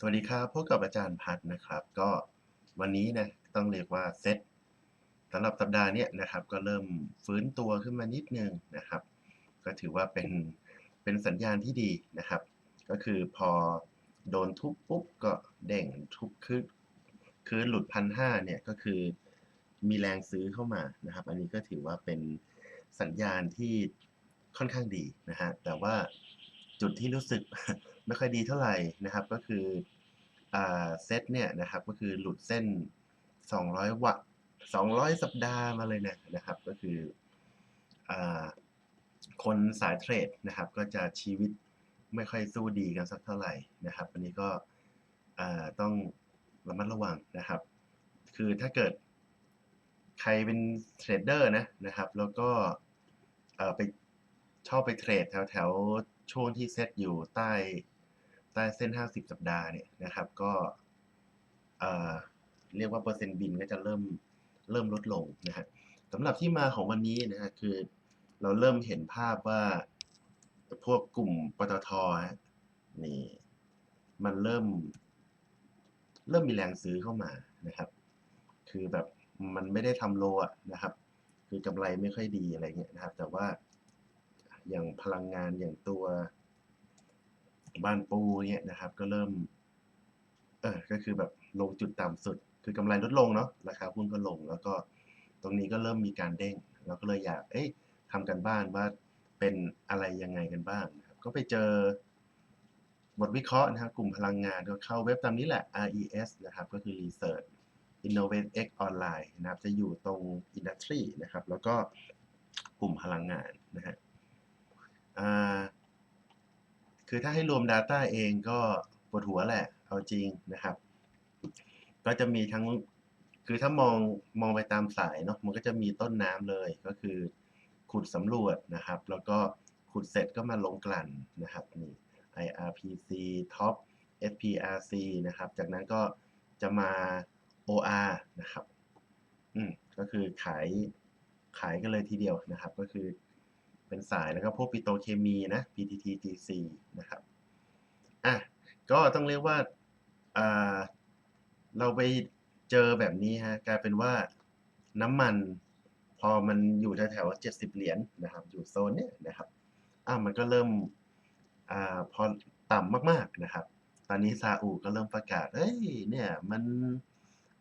สวัสดีครับพบกับอาจารย์พัดนะครับ ก็วันนี้นะต้องเรียกว่าเซตสำหรับสัปดาห์นี้นะครับ ก็เริ่มฟื้นตัวขึ้นมานิดนึงนะครับ ก็ถือว่าเป็นเป็นสัญญาณที่ดีนะครับ ก็คือพอโดนทุบปุ๊บก็เด้งทุบคือคือหลุดพันห้าเนี่ยก็คือมีแรงซื้อเข้ามานะครับ อันนี้ก็ถือว่าเป็นสัญญาณที่ค่อนข้างดีนะฮะแต่ว่าจุดที่รู้สึก ไม่ค่อยดีเท่าไหร่นะครับ ก็คือเซตเนี่ยนะครับ ก็คือหลุดเส้น 200 วัตต์200 สัปดาห์มาเลยเนี่ยนะครับ ก็คืออคนสายเทรดนะครับ ก็จะชีวิตไม่ค่อยสู้ดีกันสักเท่าไหร่นะครับ อันนี้ก็ต้องระมัดระวังนะครับ คือถ้าเกิดใครเป็นเทรดเดอร์นะนะครับ แล้วก็ไปชอบไปเทรดแถวแถวช่วงที่เซตอยู่ใต้ใต้เส้น 50 สัปดาห์เนี่ยนะครับ ก็เรียกว่าเปอร์เซ็นต์บินก็จะเริ่มเริ่มลดลงนะฮะสำหรับที่มาของวันนี้นะฮะคือเราเริ่มเห็นภาพว่าพวกกลุ่มปตทนี่มันเริ่ม เริ่มมีแรงซื้อเข้ามานะครับ คือแบบมันไม่ได้ทำโลอะนะครับ คือกำไรไม่ค่อยดีอะไรเงี้ยนะครับ แต่ว่าอย่างพลังงานอย่างตัว บ้านปูเนี่ยนะครับ ก็เริ่มเออก็คือแบบลงจุดต่ำสุด คือกำไรลดลงเนาะราคาหุ้นก็ลง แล้วก็ตรงนี้ก็เริ่มมีการเด้งเราก็เลยอยากเอ้ยทำกันบ้านว่าเป็นอะไรยังไงกันบ้างนะครับก็ไปเจอบทวิเคราะห์นะครับกลุ่มพลังงานก็เข้าเว็บตามนี้แหละ RES นะครับ ก็คือ Research Innovate X Online นะครับ จะอยู่ตรง Industry นะครับ แล้วก็กลุ่มพลังงานนะฮะอ่า คือถ้าให้รวม Data เองก็ปวดหัวแหละ เอาจริงนะครับ ก็จะมีทั้ง คือถ้ามองมองไปตามสายเนาะ มันก็จะมีต้นน้ำเลย ก็คือ ขุดสำรวจนะครับ แล้วก็ขุดเสร็จก็มาลงกลั่นนะครับ นี่ IRPC Top SPRC นะครับ จากนั้นก็จะมา OR นะครับ อืม ก็คือขายขายกันเลยทีเดียวนะครับ ก็คือ เป็นสายแล้วก็พวกปิโตเคมีนะ PTT GC นะครับอะก็ต้องเรียกว่าเราไปเจอแบบนี้ฮะกลายเป็นว่าน้ำมันพอมันอยู่แถวๆ70เหรียญนะครับ อยู่โซนเนี้ยนะครับอ้าวมันก็เริ่มอ่าพอต่ำมากๆนะครับ ตอนนี้ซาอุก็เริ่มประกาศเฮ้ยเนี่ยมัน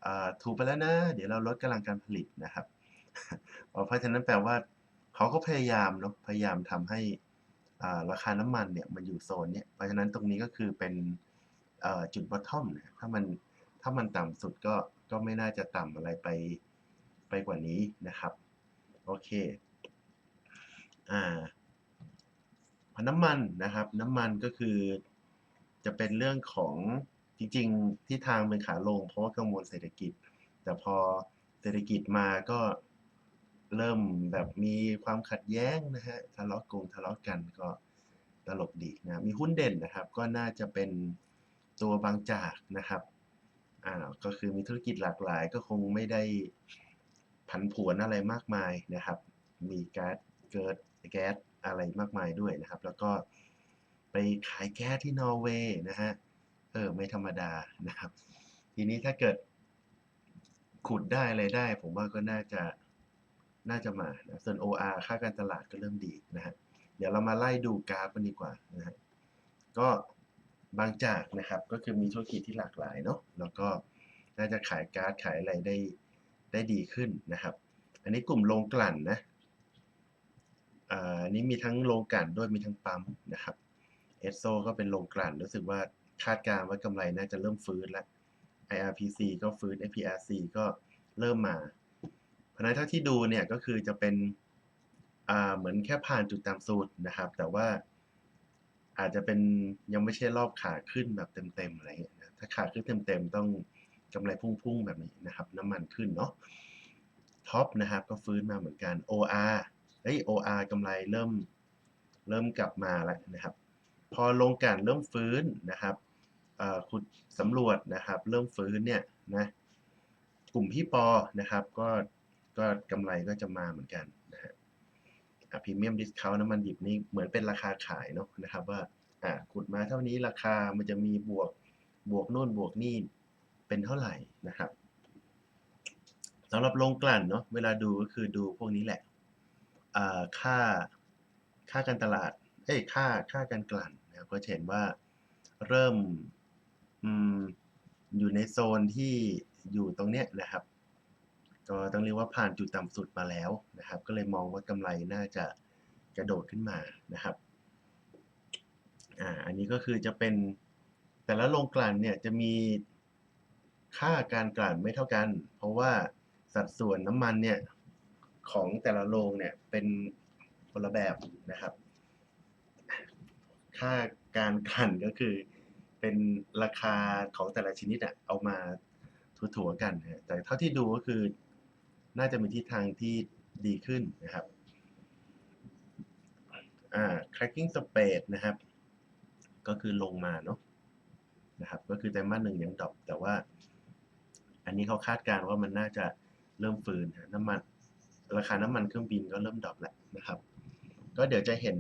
อ่าถูกไปแล้วนะ เดี๋ยวเราลดกำลังการผลิตนะครับ เพราะฉะนั้นแปลว่า เขาก็พยายามเนาะพยายามทำให้ราคาน้ำมันเนี่ยมันอยู่โซนเนี้ยเพราะฉะนั้นตรงนี้ก็คือเป็นจุด bottom นะถ้ามันถ้ามันต่ำสุดก็ก็ไม่น่าจะต่ำอะไรไปไปกว่านี้นะครับ โอเคอ่าน้ำมันนะครับ น้ำมันก็คือจะเป็นเรื่องของจริงๆที่ทางเป็นขาลงเพราะว่ากังวลเศรษฐกิจ แต่พอเศรษฐกิจมาก็ เริ่มแบบมีความขัดแย้งนะฮะทะเลาะกงทะเลาะกันก็ตลกดีนะมีหุ้นเด่นนะครับ ก็น่าจะเป็นตัวบางจากนะครับอ่าก็คือมีธุรกิจหลากหลายก็คงไม่ได้ผันผวนอะไรมากมายนะครับ มีก๊าซเกิดแก๊สอะไรมากมายด้วยนะครับ แล้วก็ไปขายแก๊สที่นอร์เวย์นะฮะเออไม่ธรรมดานะครับ ทีนี้ถ้าเกิดขุดได้อะไรได้ ผมว่าก็น่าจะ น่าจะมานะส่วน OR ค่าการตลาดก็เริ่มดีนะฮะเดี๋ยวเรามาไล่ดูกราฟกันดีกว่านะฮะก็บางจากนะครับก็คือมีธุรกิจที่หลากหลายเนาะแล้วก็น่าจะขายกา๊าซขายอะไรได้ได้ดีขึ้นนะครับ อันนี้กลุ่มโรงกลั่นนะอ่าอันนี้มีทั้งโรงกลั่นด้วยมีทั้งปั๊มนะครับเอสโซก็เป็นโรงกลั่นรู้สึกว่าคาดการณ์ว่ากำไรน่าจะเริ่มฟื้นแล้ว IRPC ก็ฟื้น FPRC ก็เริ่มมา เพราะนั้นเท่าที่ดูเนี่ยก็คือจะเป็นเหมือนแค่ผ่านจุดต่ำสุดนะครับ แต่ว่าอาจจะเป็นยังไม่ใช่รอบขาขึ้นแบบเต็มๆอะไรเงี้ยนะถ้าขาขึ้นเต็มๆต้องกำไรพุ่งๆแบบนี้นะครับ น้ำมันขึ้นเนาะท็อปนะครับก็ฟื้นมาเหมือนกัน OR เฮ้ย OR กำไรเริ่มเริ่มกลับมาแล้วนะครับ พอลงกลั่นเริ่มฟื้นนะครับขุดสำรวจนะครับ เริ่มฟื้นเนี่ยนะกลุ่มพี่ปอนะครับ ก็ ก็กำไรก็จะมาเหมือนกันนะฮะพรีเมียมดิสคาวน้ำมันดิบนี่เหมือนเป็นราคาขายเนาะนะครับว่าอ่าขุดมาเท่านี้ราคามันจะมีบวกบวกนู่นบวกนี่เป็นเท่าไหร่นะครับสำหรับโรงกลั่นเนาะเวลาดูก็คือดูพวกนี้แหละอ่าค่าค่าการตลาดเอ้ยค่าค่าการกลั่นนะครับก็จะเห็นว่าเริ่มอืมอยู่ในโซนที่อยู่ตรงเนี้ยนะครับ ก็ต้องเรียกว่าผ่านจุดต่ำสุดมาแล้วนะครับ ก็เลยมองว่ากำไรน่าจะกระโดดขึ้นมานะครับอ่าอันนี้ก็คือจะเป็นแต่ละโรงกลั่นเนี่ยจะมีค่าการกลั่นไม่เท่ากัน เพราะว่าสัดส่วนน้ำมันเนี่ยของแต่ละโรงเนี่ยเป็นคนละแบบนะครับ ค่าการกลั่นก็คือเป็นราคาของแต่ละชนิดอะเอามาถัวๆกันแต่เท่าที่ดูก็คือ น่าจะมีทิศทางที่ดีขึ้นนะครับ อ่า cracking spread นะครับ ก็คือลงมาเนาะนะครับ ก็คือไตรมาสหนึ่งยังดรอปแต่ว่า อันนี้เขาคาดการณ์ว่ามันน่าจะเริ่มฟื้นน้ำมัน ราคาน้ำมันเครื่องบินก็เริ่มดรอปแล้วนะครับ ก็เดี๋ยวจะเห็น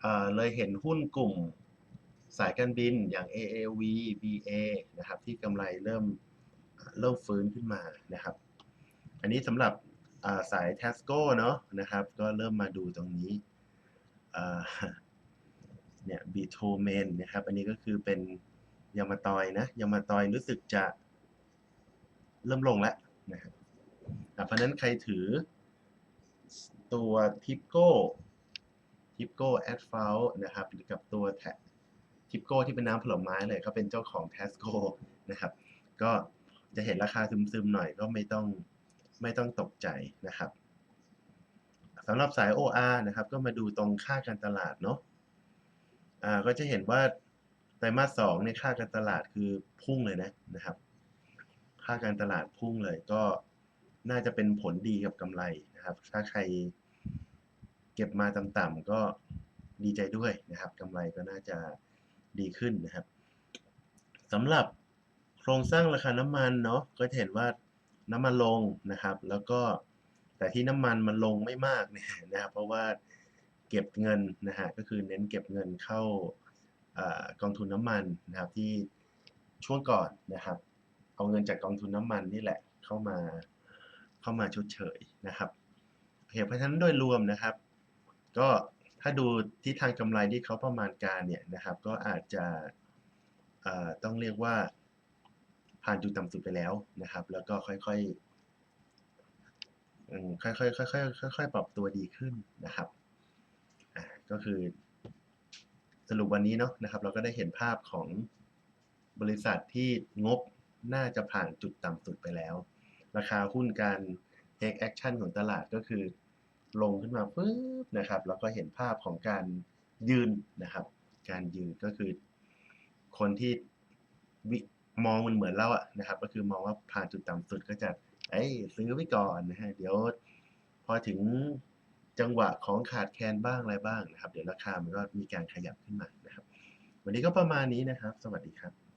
เอ่อเลยเห็นหุ้นกลุ่มสายการบินอย่าง AAV BA นะครับ ที่กำไรเริ่มเริ่มฟื้นขึ้นมานะครับ อันนี้สำหรับาสาย Tasco เนาะนะครับ ก็เริ่มมาดูตรงนี้เนี่ยบีโทเมนนะครับ อันนี้ก็คือเป็นยามาตอยนะยามาตอยรู้สึกจะเริ่มลงแล้วนะครับเพราะนั้นใครถือตัวทิปโก้ทิปโก้แอดฟลนะครับหรือกับตัวแททิปโก้ที่เป็นน้ำผลไม้เลยเขาเป็นเจ้าของ t ทสโก้นะครับ ก็จะเห็นราคาซึมๆหน่อยก็ไม่ต้อง ไม่ต้องตกใจนะครับสำหรับสาย OR นะครับ ก็มาดูตรงค่าการตลาดเนาะอ่าก็จะเห็นว่าไตรมาสสองในค่าการตลาดคือพุ่งเลยนะนะครับ ค่าการตลาดพุ่งเลยก็น่าจะเป็นผลดีกับกำไรนะครับ ถ้าใครเก็บมาต่ำๆก็ดีใจด้วยนะครับกำไรก็น่าจะดีขึ้นนะครับสำหรับโครงสร้างราคาน้ำมันเนาะก็จะเห็นว่า น้ำมันลงนะครับ แล้วก็แต่ที่น้ำมันมันลงไม่มากเนี่ยนะครับเพราะว่าเก็บเงินนะฮะก็คือเน้นเก็บเงินเข้าอกองทุนน้ำมันนะครับที่ช่วงก่อนนะครับ เอาเงินจากกองทุนน้ำมันนี่แหละเข้ามาเข้ามาชดเชยนะครับโอเคเพราะฉะนั้นโดยรวมนะครับ ก็ถ้าดูทิศทางกำไรที่เขาประมาณการเนี่ยนะครับ ก็อาจจะต้องเรียกว่า ผ่านจุดต่ำสุดไปแล้วนะครับ แล้วก็ค่อยๆค่อยๆค่อยๆค่อยๆปรับตัวดีขึ้นนะครับอ่าก็คือ สรุปวันนี้เนาะนะครับ เราก็ได้เห็นภาพของบริษัทที่งบน่าจะผ่านจุดต่ำสุดไปแล้ว ราคาหุ้นการ take action ของตลาดก็คือลงขึ้นมาปึ๊บนะครับแล้วก็เห็นภาพของการยืนนะครับ การยืนก็คือคนที่วิ มองมันเหมือนเราอะนะครับ ก็คือมองว่าผ่านจุดต่ำสุดก็จะเอ้ยซื้อไว้ก่อนนะฮะเดี๋ยว พอถึงจังหวะของขาดแคลนบ้างอะไรบ้างนะครับ เดี๋ยวราคามันก็มีการขยับขึ้นมานะครับ วันนี้ก็ประมาณนี้นะครับ สวัสดีครับ